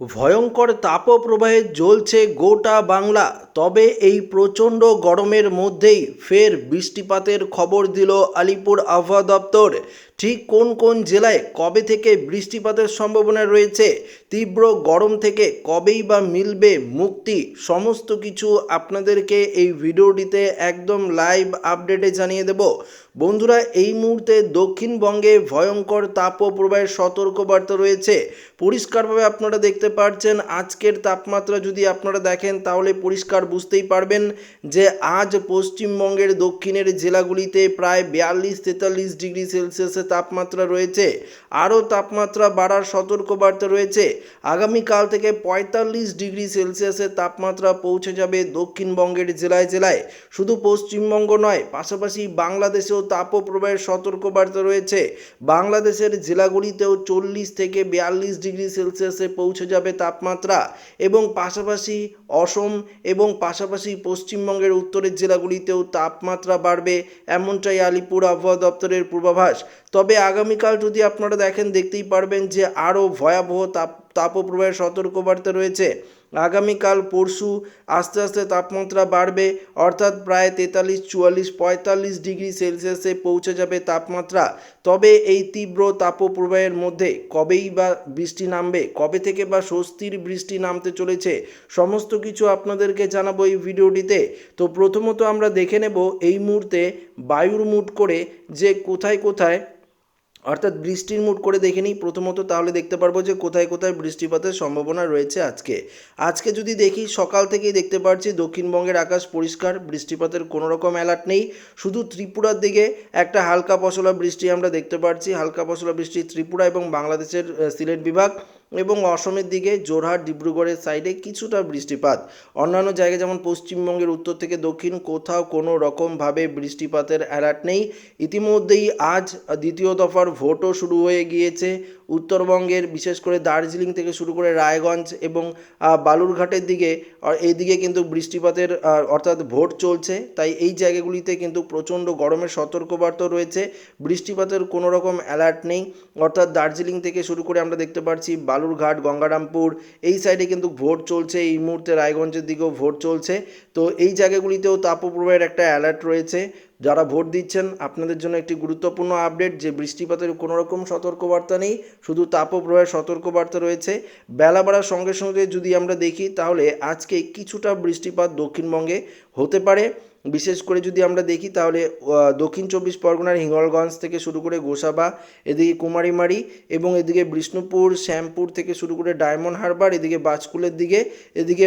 ভয়ঙ্কর তাপপ্রবাহে জ্বলছে গোটা বাংলা। তবে এই প্রচণ্ড গরমের মধ্যেই ফের বৃষ্টিপাতের খবর দিল আলিপুর আবহাওয়া দপ্তর। ঠিক কোন কোন জেলায় কবে থেকে বৃষ্টিপাতের সম্ভাবনা রয়েছে, তীব্র গরম থেকে কবেই বা মিলবে মুক্তি, সমস্ত কিছু আপনাদেরকে এই ভিডিওটিতে একদম লাইভ আপডেটে জানিয়ে দেব। বন্ধুরা, এই মুহূর্তে দক্ষিণবঙ্গে ভয়ঙ্কর তাপপ্রবাহের সতর্কবার্তা রয়েছে। পরিষ্কারভাবে আপনারা দেখতে পাচ্ছেন আজকের তাপমাত্রা যদি আপনারা দেখেন, তাহলে পরিষ্কার বুঝতেই পারবেন যে আজ পশ্চিমবঙ্গের দক্ষিণের জেলাগুলিতে প্রায় বিয়াল্লিশ তেতাল্লিশ ডিগ্রি সেলসিয়াসের তাপমাত্রা রয়েছে। আরও তাপমাত্রা বাড়ার সতর্কবার্তা রয়েছে। আগামীকাল থেকে পঁয়তাল্লিশ ডিগ্রি সেলসিয়াসের তাপমাত্রা পৌঁছে যাবে দক্ষিণবঙ্গের জেলায় জেলায়। শুধু পশ্চিমবঙ্গ নয়, পাশাপাশি বাংলাদেশেও তাপপ্রবাহের সতর্কবার্তা রয়েছে। বাংলাদেশের জেলাগুলিতেও চল্লিশ থেকে বিয়াল্লিশ ডিগ্রি সেলসিয়াসে পৌঁছে যাবে তাপমাত্রা। এবং পাশাপাশি অসম এবং পাশাপাশি পশ্চিমবঙ্গের উত্তরের জেলাগুলিতেও তাপমাত্রা বাড়বে, এমনটাই আলিপুর আবহাওয়া দপ্তরের পূর্বাভাস। তবে আগামীকাল যদি আপনারা দেখেন, দেখতেই পারবেন যে আরও ভয়াবহ তাপ, তাপপ্রবাহের সতর্কবার্তা রয়েছে। আগামীকাল পরশু আস্তে আস্তে তাপমাত্রা বাড়বে, অর্থাৎ প্রায় তেতাল্লিশ, চুয়াল্লিশ, পঁয়তাল্লিশ ডিগ্রি সেলসিয়াসে পৌঁছে যাবে তাপমাত্রা। তবে এই তীব্র তাপপ্রবাহের মধ্যে কবেই বা বৃষ্টি নামবে, কবে থেকে বা স্বস্তির বৃষ্টি নামতে চলেছে, সমস্ত কিছু আপনাদেরকে জানাব এই ভিডিওটিতে। তো প্রথমত আমরা দেখে নেব এই মুহূর্তে বায়ুর মুট করে যে কোথায় কোথায় অর্থাৎ বৃষ্টির মুড করে দেখে নিই। প্রথমত তাহলে দেখতে পারব যে কোথায় কোথায় বৃষ্টিপাতের সম্ভাবনা রয়েছে আজকে। আজকে যদি দেখি, সকাল থেকেই দেখতে পাচ্ছি দক্ষিণবঙ্গের আকাশ পরিষ্কার, বৃষ্টিপাতের কোনো রকম অ্যালার্ট নেই। শুধু ত্রিপুরার দিকে একটা হালকা পশলা বৃষ্টি আমরা দেখতে পাচ্ছি হালকা পশলা বৃষ্টি ত্রিপুরা এবং বাংলাদেশের সিলেট বিভাগ। এবং অসমের দিকে জোরহাট, ডিব্রুগড়ের সাইডে কিছুটা বৃষ্টিপাত। অন্যান্য জায়গায় যেমন পশ্চিমবঙ্গের উত্তর থেকে দক্ষিণ, কোথাও কোনো রকমভাবে বৃষ্টিপাতের অ্যালার্ট নেই। ইতিমধ্যেই আজ দ্বিতীয় দফার ভোটও শুরু হয়ে গিয়েছে। উত্তরবঙ্গের, বিশেষ করে দার্জিলিং থেকে শুরু করে রায়গঞ্জ এবং বালুরঘাটের দিকে এইদিকে কিন্তু বৃষ্টিপাতের অর্থাৎ ভোট চলছে। তাই এই জায়গাগুলিতে কিন্তু প্রচণ্ড গরমের সতর্কবার্তা রয়েছে। বৃষ্টিপাতের কোনো রকম অ্যালার্ট নেই। অর্থাৎ দার্জিলিং থেকে শুরু করে আমরা দেখতে পাচ্ছি বালুরঘাট, গঙ্গারামপুর, এই সাইডে কিন্তু ভোট চলছে। এই মুহূর্তে রায়গঞ্জের দিকেও ভোট চলছে। তো এই জায়গাগুলিতেও তাপপ্রবাহের একটা অ্যালার্ট রয়েছে। যারা ভোট দিচ্ছেন, আপনাদের জন্য একটি গুরুত্বপূর্ণ আপডেট যে বৃষ্টিপাতের কোনো রকম সতর্কবার্তা নেই, শুধু তাপপ্রবাহের সতর্কবার্তা রয়েছে। বেলা বাড়ার সঙ্গে সঙ্গে যদি আমরা দেখি, তাহলে আজকে কিছুটা বৃষ্টিপাত দক্ষিণবঙ্গে হতে পারে। বিশেষ করে যদি আমরা দেখি তাহলে দক্ষিণ চব্বিশ পরগনার হিঙ্গলগঞ্জ থেকে শুরু করে গোসাবা, এদিকে কুমারীমারি এবং এদিকে বিষ্ণুপুর, শ্যামপুর থেকে শুরু করে ডায়মন্ড হারবার, এদিকে বাজকুলের দিকে, এদিকে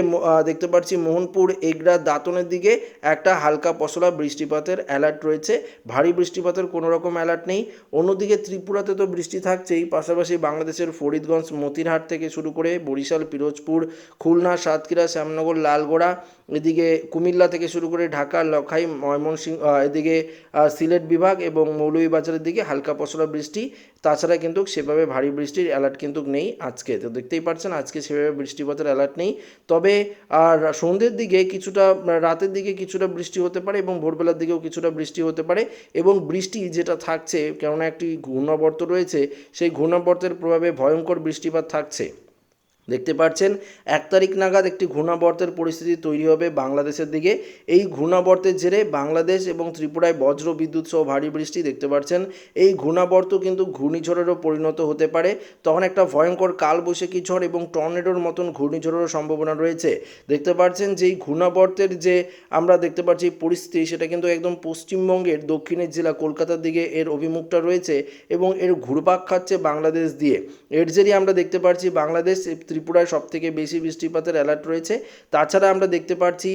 দেখতে পাচ্ছি মোহনপুর এগরা দাঁতনের দিকে একটা হালকা পশলা বৃষ্টিপাতের অ্যালার্ট রয়েছে। ভারী বৃষ্টিপাতের কোনো রকম অ্যালার্ট নেই। অন্যদিকে ত্রিপুরাতে তো বৃষ্টি থাকছেই, পাশাপাশি বাংলাদেশের ফরিদগঞ্জ, মতিরহাট থেকে শুরু করে বরিশাল, পিরোজপুর, খুলনা, সাতক্ষীরা, শ্যামনগর, লালগোড়া, এদিকে কুমিল্লা থেকে শুরু করে ঢাকা লখাই, ময়মনসিংহ এদিকে সিলেট বিভাগ এবং মৌলভীবাজারের দিকে হালকা পশলা বৃষ্টি। তাছাড়া কিন্তু সেভাবে ভারী বৃষ্টির অ্যালার্ট কিন্তু নেই আজকে। তো দেখতেই পাচ্ছেন, আজকে সেভাবে বৃষ্টিপাতের অ্যালার্ট নেই। তবে, আর সন্ধ্যের দিকে কিছুটা, রাতের দিকে কিছুটা বৃষ্টি হতে পারে এবং ভোরবেলার দিকেও কিছুটা বৃষ্টি হতে পারে এবং বৃষ্টি যেটা থাকছে, কেননা একটি ঘূর্ণাবর্ত রয়েছে, সেই ঘূর্ণাবর্তের প্রভাবে ভয়ঙ্কর বৃষ্টিপাত থাকছে। দেখতে পাচ্ছেন, এক তারিখ নাগাদ একটি ঘূর্ণাবর্তের পরিস্থিতি তৈরি হবে বাংলাদেশের দিকে। এই ঘূর্ণাবর্তের জেরে বাংলাদেশ এবং ত্রিপুরায় বজ্র বিদ্যুৎ সহ ভারী বৃষ্টি দেখতে পাচ্ছেন। এই ঘূর্ণাবর্ত কিন্তু ঘূর্ণিঝড়েরও পরিণত হতে পারে। তখন একটা ভয়ঙ্কর কালবৈশাখী ঝড় এবং টর্নেডোর মতন ঘূর্ণিঝড়েরও সম্ভাবনা রয়েছে। দেখতে পাচ্ছেন যে এই ঘূর্ণাবর্তের যে আমরা দেখতে পাচ্ছি পরিস্থিতি, সেটা কিন্তু একদম পশ্চিমবঙ্গের দক্ষিণের জেলা কলকাতার দিকে এর অভিমুখটা রয়েছে এবং এর ঘুরপাক খাচ্ছে বাংলাদেশ দিয়ে। এর জেরে আমরা দেখতে পাচ্ছি বাংলাদেশ ত্রিপুরায় সব থেকে বেশি বৃষ্টিপাতের অ্যালার্ট রয়েছে। তাছাড়া আমরা দেখতে পাচ্ছি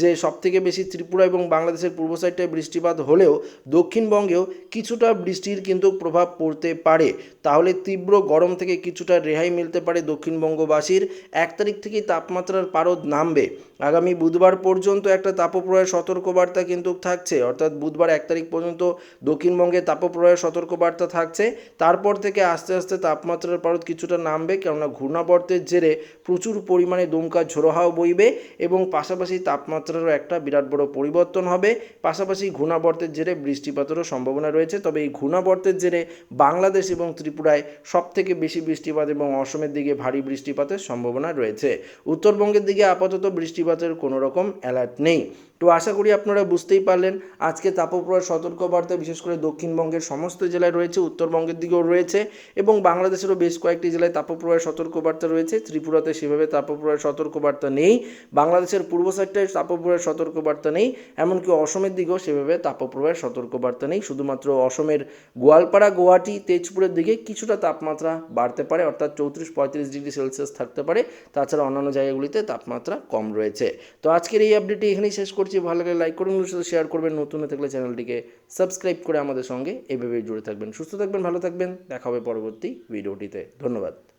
যে সব থেকে বেশি ত্রিপুরা এবং বাংলাদেশের পূর্ব সাইডটায় বৃষ্টিপাত হলেও দক্ষিণবঙ্গেও কিছুটা বৃষ্টির কিন্তু প্রভাব পড়তে পারে। তাহলে তীব্র গরম থেকে কিছুটা রেহাই মিলতে পারে দক্ষিণবঙ্গবাসীর। এক তারিখ থেকেই তাপমাত্রার পারদ নামবে। আগামী বুধবার পর্যন্ত একটা তাপপ্রয়ের সতর্কবার্তা কিন্তু থাকছে। অর্থাৎ বুধবার এক তারিখ পর্যন্ত দক্ষিণবঙ্গে তাপপ্রয়ের সতর্কবার্তা থাকছে। তারপর থেকে আস্তে আস্তে তাপমাত্রার পারদ কিছুটা নামবে, কেননা ঘূর্ণাবর্তের জেরে প্রচুর পরিমাণে দমকা ঝোড়ো বইবে এবং পাশাপাশি তাপমাত্রারও একটা বিরাট বড় পরিবর্তন হবে। পাশাপাশি ঘূর্ণাবর্তের জেরে বৃষ্টিপাতেরও সম্ভাবনা রয়েছে। তবে এই ঘূর্ণাবর্তের জেরে বাংলাদেশ এবং ত্রিপুরা ত্রিপুরায় সব থেকে বেশি বৃষ্টিপাত এবং অসমের দিকে ভারী বৃষ্টিপাতের সম্ভাবনা রয়েছে। উত্তরবঙ্গের দিকে আপাতত বৃষ্টিপাতের কোনো রকম অ্যালার্ট নেই। তো আশা করি আপনারা বুঝতেই পারলেন, আজকে তাপপ্রবাহ সতর্কবার্তা, বিশেষ করে দক্ষিণবঙ্গের সমস্ত জেলায় রয়েছে, উত্তরবঙ্গের দিকেও রয়েছে এবং বাংলাদেশেরও বেশ কয়েকটি জেলায় তাপপ্রবাহের সতর্কবার্তা রয়েছে। ত্রিপুরাতে সেভাবে তাপপ্রবাহের সতর্কবার্তা নেই, বাংলাদেশের পূর্ব সাইডটায় তাপপ্রবাহের সতর্কবার্তা নেই, এমনকি অসমের দিকেও সেভাবে তাপপ্রবাহের সতর্কবার্তা নেই। শুধুমাত্র অসমের গোয়ালপাড়া, গুয়াহাটি, তেজপুরের দিকে কিছুটা তাপমাত্রা বাড়তে পারে, অর্থাৎ চৌত্রিশ পঁয়ত্রিশ ডিগ্রি সেলসিয়াস থাকতে পারে। তাছাড়া অন্যান্য জায়গাগুলিতে তাপমাত্রা কম রয়েছে। তো আজকের এই আপডেটটি এখানেই শেষ করছি। ভালো লাগলে লাইক করুন সাথে শেয়ার করবেন। নতুন হয়ে থাকলে চ্যানেলটিকে সাবস্ক্রাইব করে আমাদের সঙ্গে এভাবেই জুড়ে থাকবেন। সুস্থ থাকবেন, ভালো থাকবেন। দেখা হবে পরবর্তী ভিডিওটিতে ধন্যবাদ।